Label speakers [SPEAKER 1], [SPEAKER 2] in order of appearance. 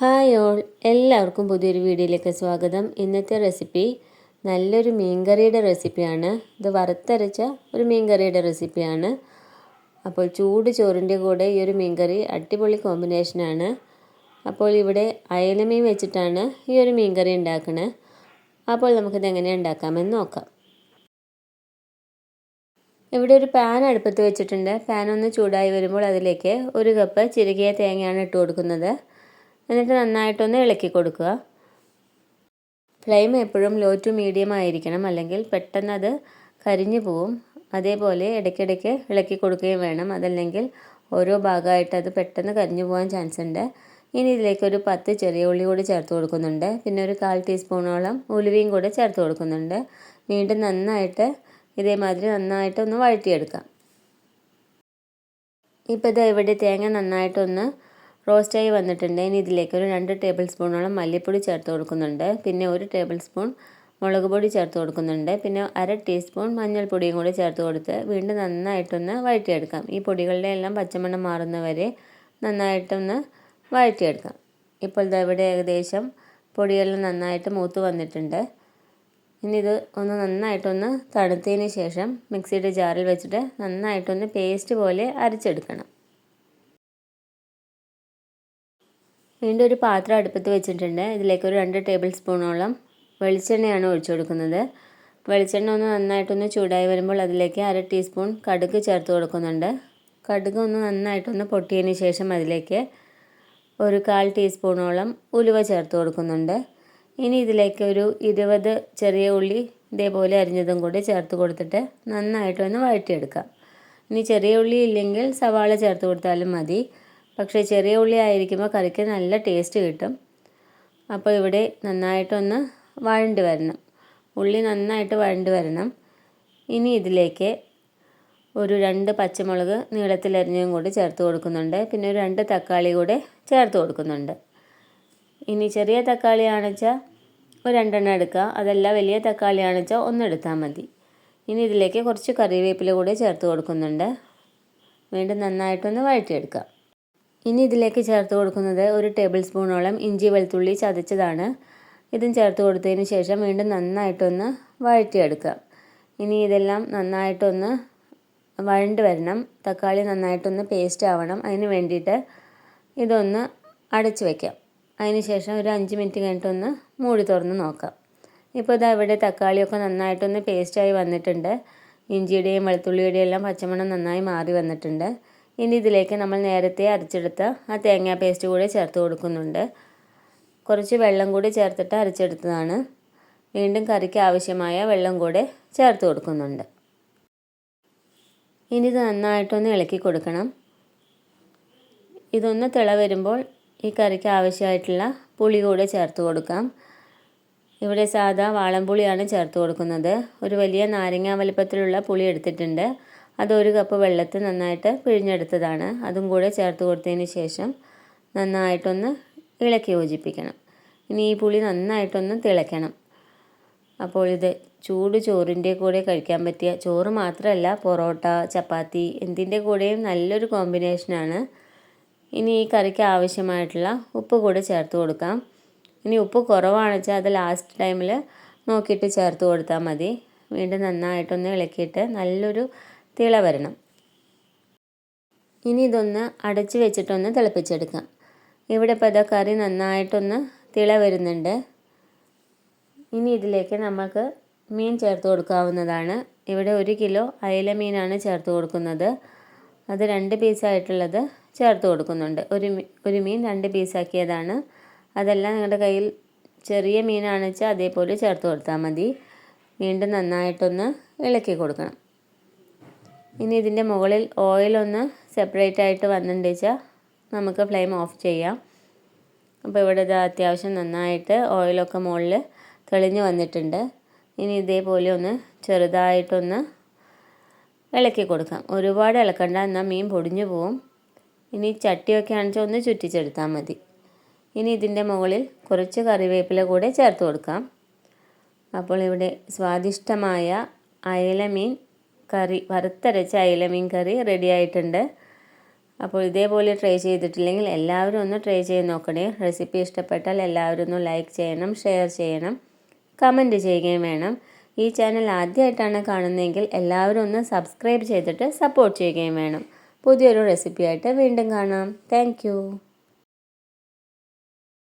[SPEAKER 1] Hi all. എല്ലാവർക്കും പുതിയൊരു വീഡിയോയിലേക്ക് സ്വാഗതം. ഇന്നത്തെ റെസിപ്പി നല്ലൊരു മീൻകറിയുടെ റെസിപ്പിയാണ്. ഇത് വറുത്തരച്ച ഒരു മീൻകറിയുടെ റെസിപ്പിയാണ്. അപ്പോൾ ചൂട് ചോറിന്റെ കൂടെ ഈ ഒരു മീൻകറി അടിപൊളി കോമ്പിനേഷനാണ്. അപ്പോൾ ഇവിടെ അയലമീൻ വെച്ചിട്ടാണ് ഈ ഒരു മീൻകറി ഉണ്ടാക്കുന്നത് അപ്പോൾ നമുക്കിത് എങ്ങനെ ഉണ്ടാക്കാമെന്ന് നോക്കാം. ഇവിടെ ഒരു പാൻ അടുപ്പത്ത് വെച്ചിട്ടുണ്ട്. പാൻ ഒന്ന് ചൂടായി വരുമ്പോൾ അതിലേക്ക് ഒരു കപ്പ് ചിരകിയ തേങ്ങയാണ് ഇട്ട് കൊടുക്കുന്നത്. എന്നിട്ട് നന്നായിട്ടൊന്ന് ഇളക്കി കൊടുക്കുക. ഫ്ലെയിം എപ്പോഴും ലോ ടു മീഡിയം ആയിരിക്കണം. അല്ലെങ്കിൽ പെട്ടെന്ന് അത് കരിഞ്ഞു പോവും. അതേപോലെ ഇടയ്ക്കിടയ്ക്ക് ഇളക്കി കൊടുക്കുകയും വേണം. അതല്ലെങ്കിൽ ഓരോ ഭാഗമായിട്ട് അത് പെട്ടെന്ന് കരിഞ്ഞു പോകാൻ ചാൻസ് ഉണ്ട്. ഇനി ഇതിലേക്ക് ഒരു പത്ത് ചെറിയ ഉള്ളി കൂടി ചേർത്ത് കൊടുക്കുന്നുണ്ട്. പിന്നെ ഒരു കാൽ ടീസ്പൂണോളം ഉലുവയും കൂടെ ചേർത്ത് കൊടുക്കുന്നുണ്ട്. വീണ്ടും നന്നായിട്ട് ഇതേമാതിരി നന്നായിട്ട് ഒന്ന് വഴറ്റിയെടുക്കാം. ഇപ്പോൾ ഇത് ഇവിടെ തേങ്ങ നന്നായിട്ടൊന്ന് റോസ്റ്റായി വന്നിട്ടുണ്ട്. ഇനി ഇതിലേക്ക് ഒരു രണ്ട് ടേബിൾ സ്പൂണോളം മല്ലിപ്പൊടി ചേർത്ത് കൊടുക്കുന്നുണ്ട്. പിന്നെ ഒരു ടേബിൾ സ്പൂൺ മുളക് പൊടി ചേർത്ത് കൊടുക്കുന്നുണ്ട്. പിന്നെ അര ടീസ്പൂൺ മഞ്ഞൾപ്പൊടിയും കൂടി ചേർത്ത് കൊടുത്ത് വീണ്ടും നന്നായിട്ടൊന്ന് വഴറ്റിയെടുക്കാം. ഈ പൊടികളുടെ എല്ലാം പച്ചമണം മാറുന്നവരെ നന്നായിട്ടൊന്ന് വഴറ്റിയെടുക്കാം. ഇപ്പോൾ ഇതാ ഇവിടെ ഏകദേശം പൊടിയെല്ലാം നന്നായിട്ട് മൂത്ത് വന്നിട്ടുണ്ട്. ഇനി ഇത് ഒന്ന് നന്നായിട്ടൊന്ന് തണുത്തതിന് ശേഷം മിക്സിയുടെ ജാറിൽ വെച്ചിട്ട് നന്നായിട്ടൊന്ന് പേസ്റ്റ് പോലെ അരച്ചെടുക്കണം. വീണ്ടും ഒരു പാത്രം അടുപ്പത്ത് വെച്ചിട്ടുണ്ട്. ഇതിലേക്ക് ഒരു രണ്ട് ടേബിൾ സ്പൂണോളം വെളിച്ചെണ്ണയാണ് ഒഴിച്ചു കൊടുക്കുന്നത്. വെളിച്ചെണ്ണ ഒന്ന് നന്നായിട്ടൊന്ന് ചൂടായി വരുമ്പോൾ അതിലേക്ക് അര ടീസ്പൂൺ കടുക് ചേർത്ത് കൊടുക്കുന്നുണ്ട്. കടുക് ഒന്ന് നന്നായിട്ടൊന്ന് പൊട്ടിയതിന് ശേഷം അതിലേക്ക് ഒരു കാൽ ടീസ്പൂണോളം ഉലുവ ചേർത്ത് കൊടുക്കുന്നുണ്ട്. ഇനി ഇതിലേക്ക് ഒരു ഇരുപത് ചെറിയ ഉള്ളി ഇതേപോലെ അരിഞ്ഞതും കൂടി ചേർത്ത് കൊടുത്തിട്ട് നന്നായിട്ടൊന്ന് വഴറ്റിയെടുക്കാം. ഇനി ചെറിയ ഉള്ളി ഇല്ലെങ്കിൽ സവാള ചേർത്ത് കൊടുത്താലും മതി. പക്ഷേ ചെറിയ ഉള്ളി ആയിരിക്കുമ്പോൾ കറിക്ക് നല്ല ടേസ്റ്റ് കിട്ടും. അപ്പോൾ ഇവിടെ നന്നായിട്ടൊന്ന് വഴണ്ട് വരണം. ഉള്ളി നന്നായിട്ട് വഴണ്ട് വരണം. ഇനി ഇതിലേക്ക് ഒരു രണ്ട് പച്ചമുളക് നീളത്തിലരിഞ്ഞതും കൂടി ചേർത്ത് കൊടുക്കുന്നുണ്ട്. പിന്നെ ഒരു രണ്ട് തക്കാളി കൂടെ ചേർത്ത് കൊടുക്കുന്നുണ്ട്. ഇനി ചെറിയ തക്കാളി ആണെച്ചാൽ ഒരു രണ്ടെണ്ണം എടുക്കുക. അതല്ല വലിയ തക്കാളി ആണെച്ചാൽ ഒന്നെടുത്താൽ മതി. ഇനി ഇതിലേക്ക് കുറച്ച് കറിവേപ്പില കൂടെ ചേർത്ത് കൊടുക്കുന്നുണ്ട്. വീണ്ടും നന്നായിട്ടൊന്ന് വഴറ്റിയെടുക്കുക ഇനി ഇതിലേക്ക് ചേർത്ത് കൊടുക്കുന്നത് ഒരു ടേബിൾ സ്പൂണോളം ഇഞ്ചി വെളുത്തുള്ളി ചതച്ചതാണ്. ഇതും ചേർത്ത് കൊടുത്തതിന് ശേഷം വീണ്ടും നന്നായിട്ടൊന്ന് വഴറ്റിയെടുക്കുക. ഇനി ഇതെല്ലാം നന്നായിട്ടൊന്ന് വഴണ്ട് വരണം. തക്കാളി നന്നായിട്ടൊന്ന് പേസ്റ്റ് ആവണം. അതിന് വേണ്ടിയിട്ട് ഇതൊന്ന് അടച്ചു വയ്ക്കാം അതിന് ശേഷം ഒരു അഞ്ച് മിനിറ്റ് കഴിഞ്ഞിട്ടൊന്ന് മൂടി തുറന്ന് നോക്കാം. ഇപ്പോൾ ഇതാ ഇവിടെ തക്കാളിയൊക്കെ നന്നായിട്ടൊന്ന് പേസ്റ്റായി വന്നിട്ടുണ്ട്. ഇഞ്ചിയുടെയും വെളുത്തുള്ളിയുടെയും എല്ലാം പച്ചമണം നന്നായി മാറി വന്നിട്ടുണ്ട്. ഇനി ഇതിലേക്ക് നമ്മൾ നേരത്തെ അരച്ചെടുത്ത ആ തേങ്ങാ പേസ്റ്റ് കൂടി ചേർത്ത് കൊടുക്കുന്നുണ്ട്. കുറച്ച് വെള്ളം കൂടി ചേർത്തിട്ട് അരച്ചെടുത്തതാണ്. വീണ്ടും കറിക്ക് ആവശ്യമായ വെള്ളം കൂടെ ചേർത്ത് കൊടുക്കുന്നുണ്ട്. ഇനി ഇത് നന്നായിട്ടൊന്ന് ഇളക്കി കൊടുക്കണം. ഇതൊന്ന് തിള വരുമ്പോൾ ഈ കറിക്ക് ആവശ്യമായിട്ടുള്ള പുളി കൂടെ ചേർത്ത് കൊടുക്കാം. ഇവിടെ സാധാ വാളംപുളിയാണ് ചേർത്ത് കൊടുക്കുന്നത്. ഒരു വലിയ നാരങ്ങ വലുപ്പത്തിലുള്ള പുളി എടുത്തിട്ടുണ്ട്. അത് ഒരു കപ്പ് വെള്ളത്തിൽ നന്നായിട്ട് പിഴിഞ്ഞെടുത്തതാണ്. അതും കൂടെ ചേർത്ത് കൊടുത്തതിന് ശേഷം നന്നായിട്ടൊന്ന് ഇളക്കി യോജിപ്പിക്കണം. ഇനി ഈ പുളി നന്നായിട്ടൊന്ന് തിളയ്ക്കണം. അപ്പോൾ ഇത് ചൂട് ചോറിന്റെ കൂടെ കഴിക്കാൻ പറ്റിയ ചോറ് മാത്രമല്ല പൊറോട്ട ചപ്പാത്തി എന്തിന്റെ കൂടെയും നല്ലൊരു കോമ്പിനേഷനാണ്. ഇനി ഈ കറിക്ക് ആവശ്യമായിട്ടുള്ള ഉപ്പ് കൂടെ ചേർത്ത് കൊടുക്കാം. ഇനി ഉപ്പ് കുറവാണെന്ന് വെച്ചാൽ അത് ലാസ്റ്റ് ടൈമിൽ നോക്കിയിട്ട് ചേർത്ത് കൊടുത്താൽ മതി. വീണ്ടും നന്നായിട്ടൊന്ന് ഇളക്കിയിട്ട് നല്ലൊരു തിള വരണം ഇനി ഇതൊന്ന് അടച്ച് വെച്ചിട്ടൊന്ന് തിളപ്പിച്ചെടുക്കാം. ഇവിടെ ഇപ്പോൾ കറി നന്നായിട്ടൊന്ന് തിള വരുന്നുണ്ട്. ഇനി ഇതിലേക്ക് നമുക്ക് മീൻ ചേർത്ത് കൊടുക്കാവുന്നതാണ്. ഇവിടെ ഒരു കിലോ അയല മീനാണ് ചേർത്ത് കൊടുക്കുന്നത്. അത് രണ്ട് പീസായിട്ടുള്ളത് ചേർത്ത് കൊടുക്കുന്നുണ്ട്. ഒരു ഒരു മീൻ രണ്ട് പീസാക്കിയതാണ് അതെല്ലാം നിങ്ങളുടെ കയ്യിൽ ചെറിയ മീനാണെന്ന് വെച്ചാൽ അതേപോലെ ചേർത്ത് കൊടുത്താൽ മതി. വീണ്ടും നന്നായിട്ടൊന്ന് ഇളക്കി കൊടുക്കണം. ഇനി ഇതിന്റെ മുകളിൽ ഓയിലൊന്ന് സെപ്പറേറ്റ് ആയിട്ട് വന്നിട്ടുണ്ട് വെച്ചാൽ നമുക്ക് ഫ്ലെയിം ഓഫ് ചെയ്യാം. അപ്പോൾ ഇവിടെ ഇത് അത്യാവശ്യം നന്നായിട്ട് ഓയിലൊക്കെ മുകളിൽ തെളിഞ്ഞ് വന്നിട്ടുണ്ട്. ഇനി ഇതേപോലെ ഒന്ന് ചെറുതായിട്ടൊന്ന് ഇളക്കി കൊടുക്കാം. ഒരുപാട് ഇളക്കണ്ട എന്നാൽ മീൻ പൊടിഞ്ഞു പോവും. ഇനി ചട്ടിയൊക്കെ ആണെച്ചാൽ ഒന്ന് ചുറ്റിച്ചെടുത്താൽ മതി. ഇനി ഇതിന്റെ മുകളിൽ കുറച്ച് കറിവേപ്പില കൂടെ ചേർത്ത് കൊടുക്കാം. അപ്പോൾ ഇവിടെ സ്വാദിഷ്ടമായ അയല മീൻ കറി വറുത്തരച്ച അയല മീൻ കറി റെഡി ആയിട്ടുണ്ട്. അപ്പോൾ ഇതേപോലെ ട്രൈ ചെയ്തിട്ടില്ലെങ്കിൽ എല്ലാവരും ഒന്ന് ട്രൈ ചെയ്ത് നോക്കണേ. റെസിപ്പി ഇഷ്ടപ്പെട്ടാൽ എല്ലാവരും ഒന്ന് ലൈക്ക് ചെയ്യണം ഷെയർ ചെയ്യണം കമന്റ് ചെയ്യുകയും വേണം. ഈ ചാനൽ ആദ്യമായിട്ടാണ് കാണുന്നതെങ്കിൽ എല്ലാവരും ഒന്ന് സബ്സ്ക്രൈബ് ചെയ്തിട്ട് സപ്പോർട്ട് ചെയ്യുകയും വേണം. പുതിയൊരു റെസിപ്പിയായിട്ട് വീണ്ടും കാണാം. താങ്ക്